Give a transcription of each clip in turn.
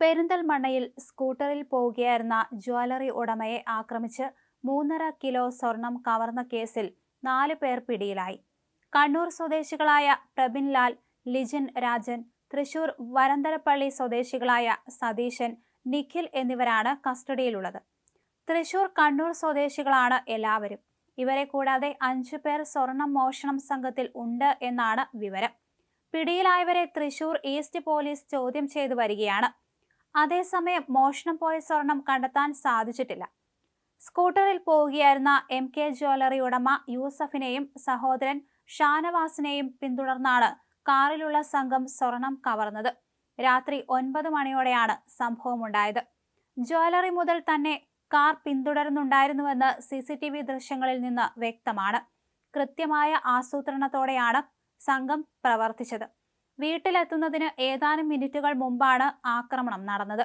പെരിന്തൽമണ്ണയിൽ സ്കൂട്ടറിൽ പോവുകയായിരുന്ന ജ്വല്ലറി ഉടമയെ ആക്രമിച്ച് മൂന്നര കിലോ സ്വർണം കവർന്ന കേസിൽ നാല് പേർ പിടിയിലായി. കണ്ണൂർ സ്വദേശികളായ പ്രബിൻലാൽ ലിജിൻ രാജൻ തൃശൂർ വരന്തരപ്പള്ളി സ്വദേശികളായ സതീശൻ നിഖിൽ എന്നിവരാണ് കസ്റ്റഡിയിലുള്ളത്. തൃശൂർ കണ്ണൂർ സ്വദേശികളാണ് എല്ലാവരും. ഇവരെ കൂടാതെ അഞ്ചു പേർ സ്വർണം മോഷണം സംഘത്തിൽ ഉണ്ട് എന്നാണ് വിവരം. പിടിയിലായവരെ തൃശൂർ ഈസ്റ്റ് പോലീസ് ചോദ്യം ചെയ്തു വരികയാണ്. അതേസമയം മോഷണം പോയ സ്വർണം കണ്ടെത്താൻ സാധിച്ചിട്ടില്ല. സ്കൂട്ടറിൽ പോവുകയായിരുന്ന എം കെ ജ്വല്ലറി ഉടമ യൂസഫിനെയും സഹോദരൻ ഷാനവാസിനെയും പിന്തുടർന്നാണ് കാറിലുള്ള സംഘം സ്വർണം കവർന്നത്. രാത്രി ഒൻപത് മണിയോടെയാണ് സംഭവമുണ്ടായത്. ജ്വല്ലറി മുതൽ തന്നെ കാർ പിന്തുടരുന്നുണ്ടായിരുന്നുവെന്ന് സി സി ടി വി ദൃശ്യങ്ങളിൽ നിന്ന് വ്യക്തമാണ്. കൃത്യമായ ആസൂത്രണത്തോടെയാണ് സംഘം പ്രവർത്തിച്ചത്. വീട്ടിലെത്തുന്നതിന് ഏതാനും മിനിറ്റുകൾ മുമ്പാണ് ആക്രമണം നടന്നത്.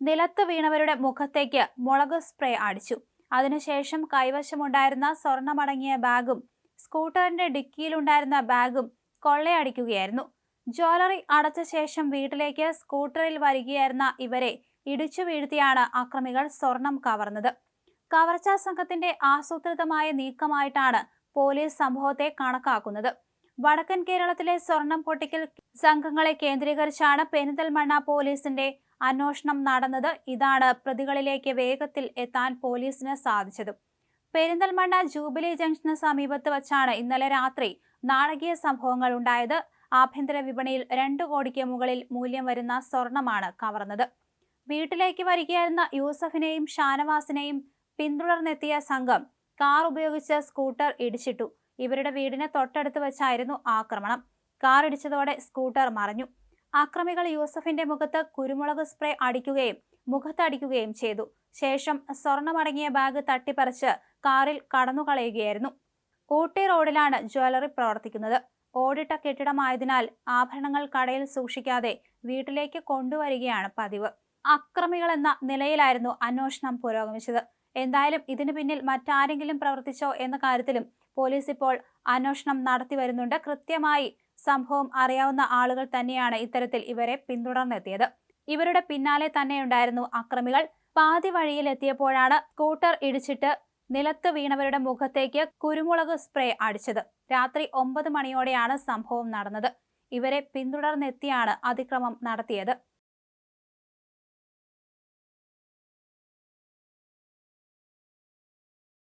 നിലത്ത് വീണവരുടെ മുഖത്തേക്ക് മുളക് സ്പ്രേ അടിച്ചു. അതിനുശേഷം കൈവശമുണ്ടായിരുന്ന സ്വർണമടങ്ങിയ ബാഗും സ്കൂട്ടറിന്റെ ഡിക്കിയിലുണ്ടായിരുന്ന ബാഗും കൊള്ളയടിക്കുകയായിരുന്നു. ജ്വല്ലറി അടച്ച ശേഷം വീട്ടിലേക്ക് സ്കൂട്ടറിൽ വരികയായിരുന്ന ഇവരെ ഇടിച്ചു വീഴ്ത്തിയാണ് അക്രമികൾ സ്വർണം കവർന്നത്. കവർച്ചാ സംഘത്തിന്റെ ആസൂത്രിതമായ നീക്കമായിട്ടാണ് പോലീസ് സംഭവത്തെ കണക്കാക്കുന്നത്. വടക്കൻ കേരളത്തിലെ സ്വർണം പൊട്ടിക്കൽ സംഘങ്ങളെ കേന്ദ്രീകരിച്ചാണ് പെരിന്തൽമണ്ണ പോലീസിന്റെ അന്വേഷണം നടന്നത്. ഇതാണ് പ്രതികളിലേക്ക് വേഗത്തിൽ എത്താൻ പോലീസിന് സാധിച്ചത്. പെരിന്തൽമണ്ണ ജൂബിലി ജംഗ്ഷന് സമീപത്ത് വച്ചാണ് ഇന്നലെ രാത്രി നാടകീയ സംഭവങ്ങൾ ഉണ്ടായത്. ആഭ്യന്തര വിപണിയിൽ രണ്ടു കോടിക്ക് മുകളിൽ മൂല്യം വരുന്ന സ്വർണമാണ് കവർന്നത്. വീട്ടിലേക്ക് വരികയായിരുന്ന യൂസഫിനെയും ഷാനവാസിനെയും പിന്തുടർന്നെത്തിയ സംഘം കാർ ഉപയോഗിച്ച് സ്കൂട്ടർ ഇടിച്ചിട്ടു. ഇവരുടെ വീടിന് തൊട്ടടുത്ത് വെച്ചായിരുന്നു ആക്രമണം. കാർ ഇടിച്ചതോടെ സ്കൂട്ടർ മറഞ്ഞു. ആക്രമികൾ യൂസഫിന്റെ മുഖത്ത് കുരുമുളക് സ്പ്രേ അടിക്കുകയും മുഖത്തടിക്കുകയും ചെയ്തു. ശേഷം സ്വർണമടങ്ങിയ ബാഗ് തട്ടിപ്പറിച്ച് കാറിൽ കടന്നുകളയുകയായിരുന്നു. ഊട്ടി റോഡിലാണ് ജ്വല്ലറി പ്രവർത്തിക്കുന്നത്. ഓടിട്ട കെട്ടിടമായതിനാൽ ആഭരണങ്ങൾ കടയിൽ സൂക്ഷിക്കാതെ വീട്ടിലേക്ക് കൊണ്ടുവരികയാണ് പതിവ്. അക്രമികൾ എന്ന നിലയിലായിരുന്നു അന്വേഷണം പുരോഗമിച്ചത്. എന്തായാലും ഇതിനു പിന്നിൽ മറ്റാരെങ്കിലും പ്രവർത്തിച്ചോ എന്ന കാര്യത്തിലും പോലീസ് ഇപ്പോൾ അന്വേഷണം നടത്തി വരുന്നുണ്ട്. കൃത്യമായി സംഭവം അറിയാവുന്ന ആളുകൾ തന്നെയാണ് ഇത്തരത്തിൽ ഇവരെ പിന്തുടർന്നെത്തിയത്. ഇവരുടെ പിന്നാലെ തന്നെയുണ്ടായിരുന്നു അക്രമികൾ. പാതി വഴിയിൽ എത്തിയപ്പോഴാണ് സ്കൂട്ടർ ഇടിച്ചിട്ട് നിലത്ത് വീണവരുടെ മുഖത്തേക്ക് കുരുമുളക് സ്പ്രേ അടിച്ചത്. രാത്രി ഒമ്പത് മണിയോടെയാണ് സംഭവം നടന്നത്. ഇവരെ പിന്തുടർന്നെത്തിയാണ് അതിക്രമം നടത്തിയത്.